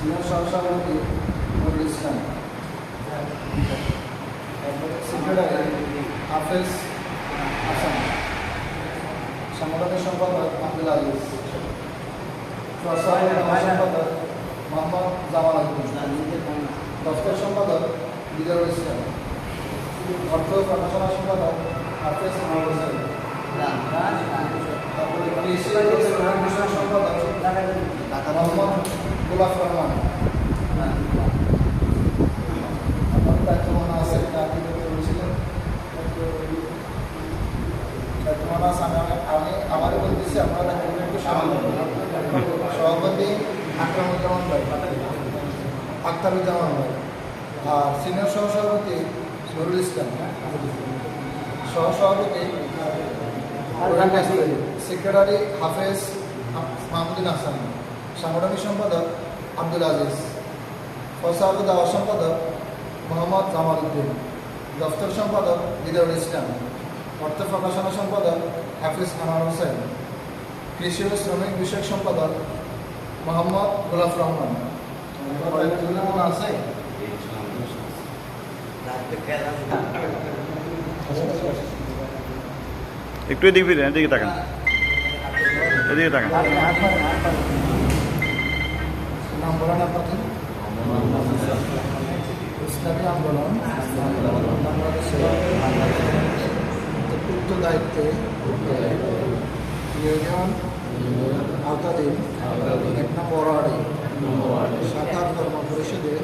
Senior সহসভাপতি Nurul Islam secretary হাফেজ হাসান সংগঠনের সম্পাদক আব্দুল আজিজ সম্পাদক মোহাম্মদ জামাল আব্দুল দফতর সম্পাদক বিজয় ইসলাম অর্থ প্রকাশনা সম্পাদক হাফেজ আনোয়ার হোসেন তারপরে সম্পাদক মোহাম্মদ গোলাফ রহমান। সভাপতি আকরামুজ্জামান ভাই আখতারুজ্জামান ভাই আর সিনিয়র সহসভাপতি নুরুল ইসলাম সহসভাপতি সেক্রেটারি হাফেজ মাহমুদিন সাংগঠনিক সম্পাদক আব্দুল আজিজ। ফসাদ দাওয়া সম্পাদক মোহাম্মদ জামাল উদ্দিন দফতর সম্পাদক বিদরুল ইসলাম। অর্থ প্রকাশনা সম্পাদক হাফিজ আনোয়ার হোসেন। কৃষি ও শ্রমিক বিষয়ক সম্পাদক মোহাম্মদ গোলাফ রহমান। মনে আছে একটু এদিকে এদিকে তাকান। এদিকে তাকান। আন্দোলন বাংলাদেশের উক্ত দায়িত্বে ইউনিয়ন আওতাধীন এক নম্বর ওয়ার্ডে, শাখা কর্ম পরিষদের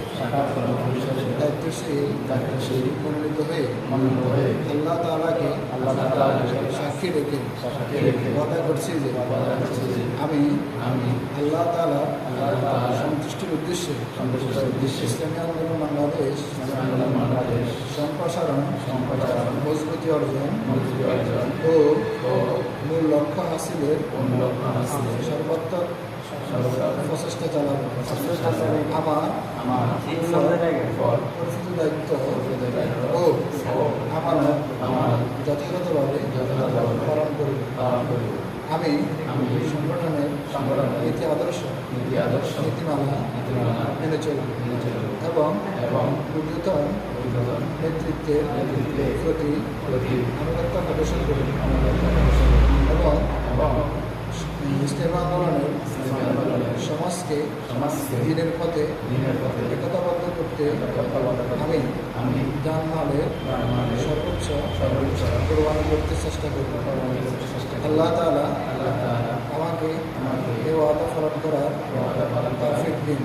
দায়িত্বশীল মনোনীত হয়ে আল্লাহ তালাকে সাক্ষী রেখে ওয়াদা করছি যে আমি আল্লাহ তালা সন্তুষ্টির উদ্দেশ্যে ইসলামী আন্দোলন বাংলাদেশ সম্প্রসারণ মজবুতি অর্জন ও মূল লক্ষ্য হাসিলের সর্বাত্মক প্রচেষ্টা চালাবো। আমার দায়িত্ব। ও আমার যথাযথভাবে পালন করব আমি সংগঠনের নীতি আদর্শ নীতি আদর্শ নীতিমালা মেনে চলব এবং ঊর্ধ্বতন নেতৃত্বের প্রতি আনুগত্য প্রদর্শন করব এবং ইস্তেমা আন্দোলনের সমাজকে দিনের পথে একতাবদ্ধ করতে আমি জানমালের সর্বোচ্চ সর্বোচ্চ কোরবানি করতে চেষ্টা করব আল্লাহ তাআলা আমাকে এ ওয়াদা পালন করার তৌফিক দিন।